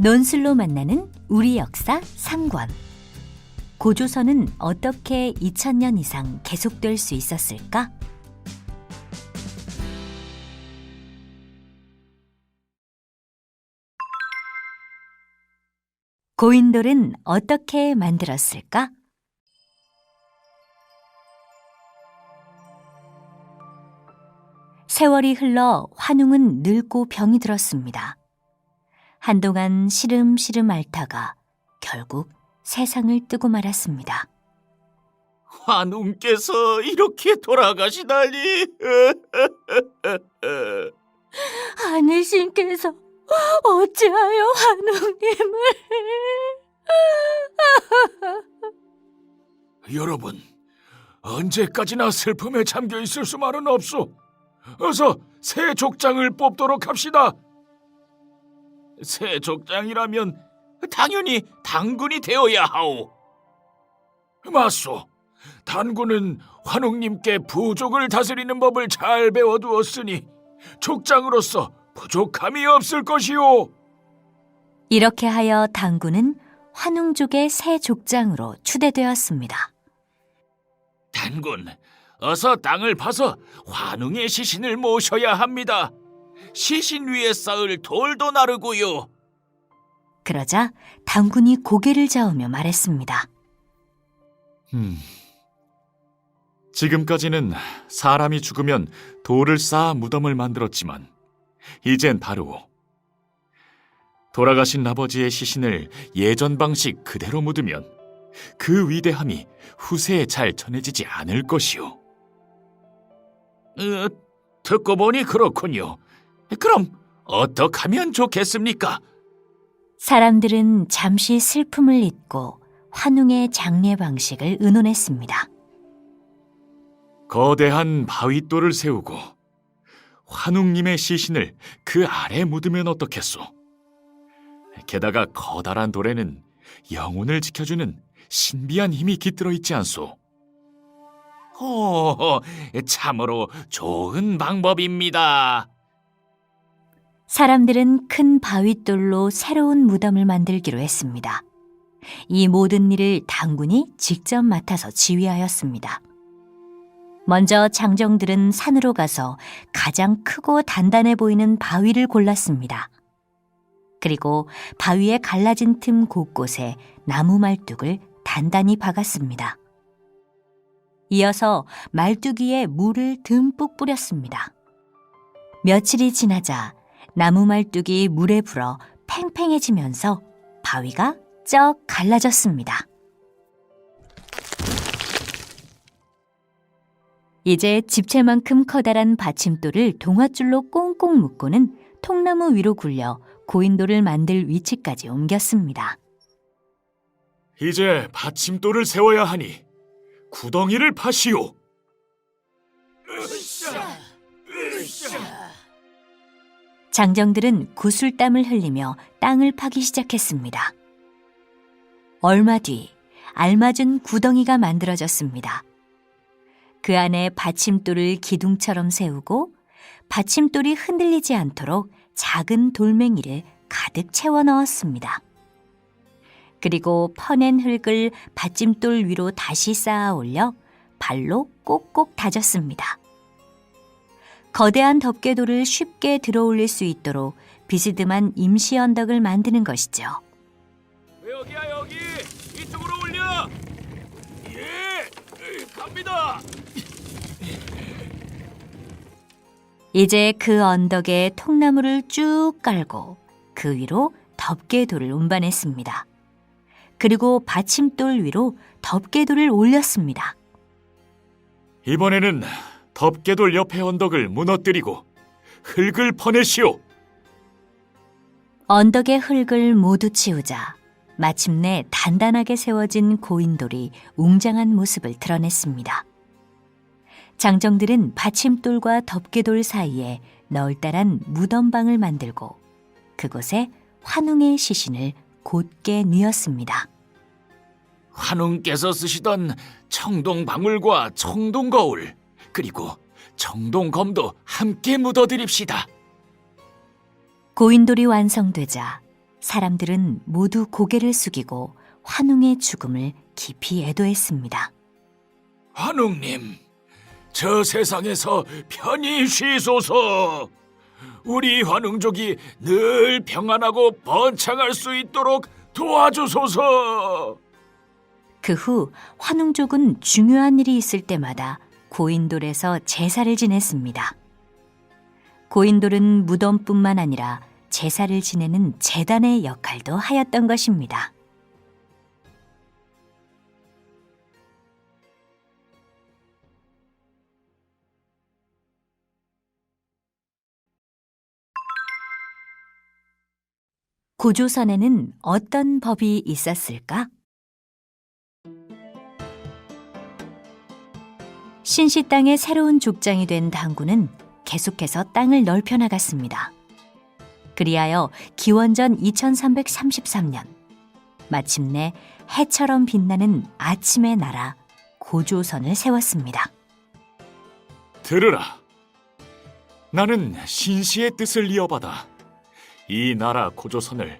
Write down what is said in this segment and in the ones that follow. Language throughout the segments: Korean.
논술로 만나는 우리 역사 3권. 고조선은 어떻게 2000년 이상 계속될 수 있었을까? 고인돌은 어떻게 만들었을까? 세월이 흘러 환웅은 늙고 병이 들었습니다. 한동안 시름시름 앓다가 결국 세상을 뜨고 말았습니다. 환웅께서 이렇게 돌아가시다니. 하늘신께서 어찌하여 한웅님을 여러분, 언제까지나 슬픔에 잠겨 있을 수만은 없소. 어서 새 족장을 뽑도록 합시다. 새 족장이라면 당연히 당군이 되어야 하오. 맞소. 단군은 환웅님께 부족을 다스리는 법을 잘 배워두었으니 족장으로서 부족함이 없을 것이오. 이렇게 하여 당군은 환웅족의 새 족장으로 추대되었습니다. 단군, 어서 땅을 파서 환웅의 시신을 모셔야 합니다. 시신 위에 쌓을 돌도 나르고요. 그러자 당군이 고개를 저으며 말했습니다. 음. 지금까지는 사람이 죽으면 돌을 쌓아 무덤을 만들었지만 이젠 다르오. 돌아가신 아버지의 시신을 예전 방식 그대로 묻으면 그 위대함이 후세에 잘 전해지지 않을 것이오. 어, 듣고 보니 그렇군요. 그럼 어떻게 하면 좋겠습니까? 사람들은 잠시 슬픔을 잊고 환웅의 장례 방식을 의논했습니다. 거대한 바윗돌을 세우고 환웅님의 시신을 그 아래 묻으면 어떻겠소? 게다가 커다란 돌에는 영혼을 지켜주는 신비한 힘이 깃들어 있지 않소? 오, 참으로 좋은 방법입니다. 사람들은 큰 바윗돌로 새로운 무덤을 만들기로 했습니다. 이 모든 일을 당군이 직접 맡아서 지휘하였습니다. 먼저 장정들은 산으로 가서 가장 크고 단단해 보이는 바위를 골랐습니다. 그리고 바위의 갈라진 틈 곳곳에 나무 말뚝을 단단히 박았습니다. 이어서 말뚝 위에 물을 듬뿍 뿌렸습니다. 며칠이 지나자 나무 말뚝이 물에 불어 팽팽해지면서 바위가 쩍 갈라졌습니다. 이제 집채만큼 커다란 받침돌을 동아줄로 꽁꽁 묶고는 통나무 위로 굴려 고인돌을 만들 위치까지 옮겼습니다. 이제 받침돌을 세워야 하니 구덩이를 파시오. 장정들은 구슬땀을 흘리며 땅을 파기 시작했습니다. 얼마 뒤 알맞은 구덩이가 만들어졌습니다. 그 안에 받침돌을 기둥처럼 세우고 받침돌이 흔들리지 않도록 작은 돌멩이를 가득 채워 넣었습니다. 그리고 퍼낸 흙을 받침돌 위로 다시 쌓아 올려 발로 꼭꼭 다졌습니다. 거대한 덮개돌을 쉽게 들어 올릴 수 있도록 비스듬한 임시 언덕을 만드는 것이죠. 여기야 여기 이쪽으로 올려. 예, 갑니다. 이제 그 언덕에 통나무를 쭉 깔고 그 위로 덮개돌을 운반했습니다. 그리고 받침돌 위로 덮개돌을 올렸습니다. 이번에는 덮개돌 옆에 언덕을 무너뜨리고 흙을 퍼내시오. 언덕의 흙을 모두 치우자 마침내 단단하게 세워진 고인돌이 웅장한 모습을 드러냈습니다. 장정들은 받침돌과 덮개돌 사이에 널따란 무덤방을 만들고 그곳에 환웅의 시신을 곧게 뉘었습니다. 환웅께서 쓰시던 청동 방울과 청동 거울 그리고 청동 검도 함께 묻어드립시다. 고인돌이 완성되자 사람들은 모두 고개를 숙이고 환웅의 죽음을 깊이 애도했습니다. 환웅님, 저 세상에서 편히 쉬소서. 우리 환웅족이 늘 평안하고 번창할 수 있도록 도와주소서. 그 후 환웅족은 중요한 일이 있을 때마다 고인돌에서 제사를 지냈습니다. 고인돌은 무덤뿐만 아니라 제사를 지내는 재단의 역할도 하였던 것입니다. 고조선에는 어떤 법이 있었을까? 신시 땅의 새로운 족장이 된 당군은 계속해서 땅을 넓혀 나갔습니다. 그리하여 기원전 2333년 마침내 해처럼 빛나는 아침의 나라 고조선을 세웠습니다. 들으라. 나는 신시의 뜻을 이어받아 이 나라 고조선을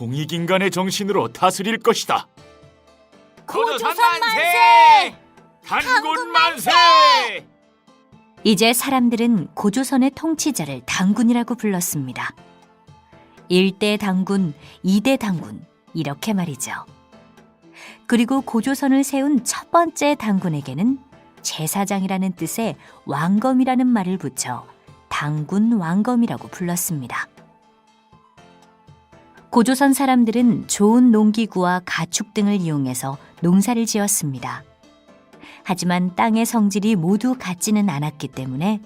홍익인간의 정신으로 다스릴 것이다. 고조선 만세! 단군 만세! 이제 사람들은 고조선의 통치자를 당군이라고 불렀습니다. 1대 당군, 2대 당군, 이렇게 말이죠. 그리고 고조선을 세운 첫 번째 당군에게는 제사장이라는 뜻의 왕검이라는 말을 붙여 당군 왕검이라고 불렀습니다. 고조선 사람들은 좋은 농기구와 가축 등을 이용해서 농사를 지었습니다. 하지만 땅의 성질이 모두 같지는 않았기 때문에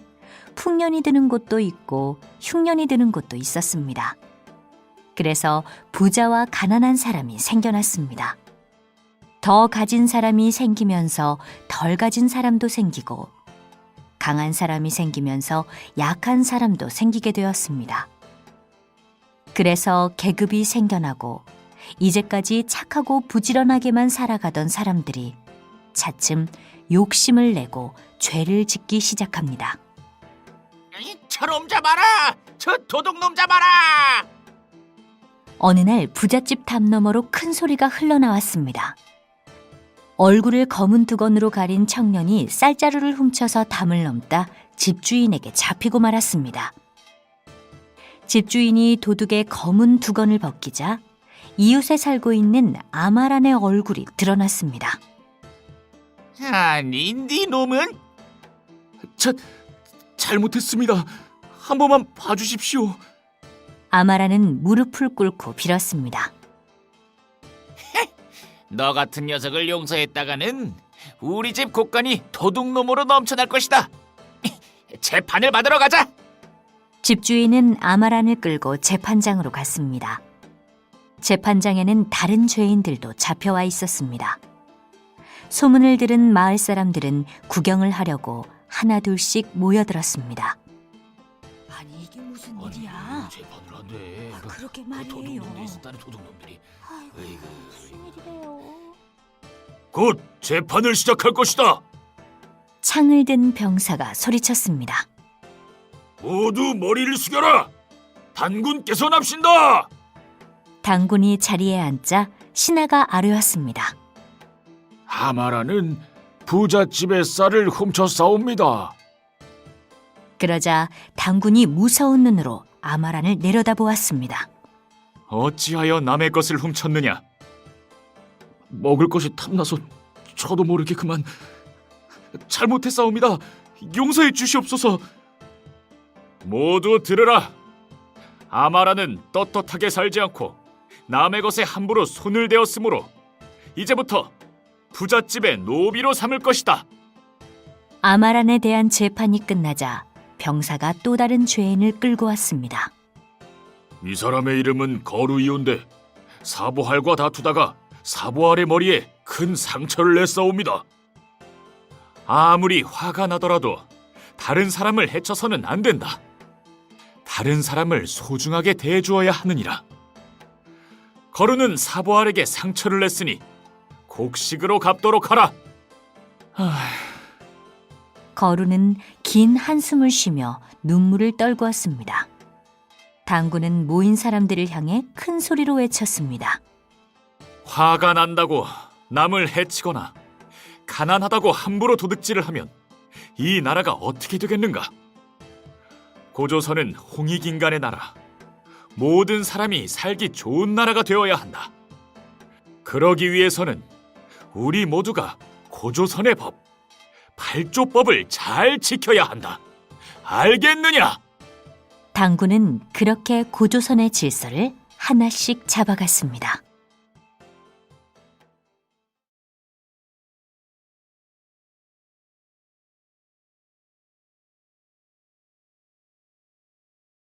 풍년이 드는 곳도 있고 흉년이 드는 곳도 있었습니다. 그래서 부자와 가난한 사람이 생겨났습니다. 더 가진 사람이 생기면서 덜 가진 사람도 생기고 강한 사람이 생기면서 약한 사람도 생기게 되었습니다. 그래서 계급이 생겨나고 이제까지 착하고 부지런하게만 살아가던 사람들이 차츰 욕심을 내고 죄를 짓기 시작합니다. 저놈 잡아라! 저 도둑놈 잡아라! 어느 날 부잣집 담 너머로 큰 소리가 흘러나왔습니다. 얼굴을 검은 두건으로 가린 청년이 쌀자루를 훔쳐서 담을 넘다 집주인에게 잡히고 말았습니다. 집주인이 도둑의 검은 두건을 벗기자 이웃에 살고 있는 아마란의 얼굴이 드러났습니다. 아니, 네 놈은? 자, 잘못했습니다. 한 번만 봐주십시오. 아마란은 무릎을 꿇고 빌었습니다. 너 같은 녀석을 용서했다가는 우리 집 곳간이 도둑놈으로 넘쳐날 것이다. 재판을 받으러 가자. 집주인은 아마란을 끌고 재판장으로 갔습니다. 재판장에는 다른 죄인들도 잡혀와 있었습니다. 소문을 들은 마을 사람들은 구경을 하려고 하나둘씩 모여들었습니다. 아니 이게 무슨 일이야? 재판을 한대. 아, 그러게 말이에요. 있었다는 도둑놈들이. 아이고, 무슨 일이래요? 곧 재판을 시작할 것이다. 창을 든 병사가 소리쳤습니다. 모두 머리를 숙여라. 단군께서 납신다. 당군이 자리에 앉자 신하가 아뢰었습니다. 하마라는 부잣집의 쌀을 훔쳐 싸웁니다. 그러자 당군이 무서운 눈으로 아마란을 내려다보았습니다. 어찌하여 남의 것을 훔쳤느냐? 먹을 것이 탐나서 저도 모르게 그만 잘못했사옵니다. 용서해 주시옵소서. 모두 들으라. 아마라는 떳떳하게 살지 않고 남의 것에 함부로 손을 대었으므로 이제부터 부잣집의 노비로 삼을 것이다. 아마란에 대한 재판이 끝나자 병사가 또 다른 죄인을 끌고 왔습니다. 이 사람의 이름은 거루이온데 사보할과 다투다가 사보할의 머리에 큰 상처를 냈사옵니다. 아무리 화가 나더라도 다른 사람을 해쳐서는 안 된다. 다른 사람을 소중하게 대해주어야 하느니라. 거루는 사보알에게 상처를 냈으니 곡식으로 갚도록 하라. 거루는 긴 한숨을 쉬며 눈물을 떨구었습니다. 당군은 모인 사람들을 향해 큰 소리로 외쳤습니다. 화가 난다고 남을 해치거나 가난하다고 함부로 도둑질을 하면 이 나라가 어떻게 되겠는가? 고조선은 홍익인간의 나라, 모든 사람이 살기 좋은 나라가 되어야 한다. 그러기 위해서는 우리 모두가 고조선의 법, 발조법을 잘 지켜야 한다. 알겠느냐? 당군은 그렇게 고조선의 질서를 하나씩 잡아갔습니다.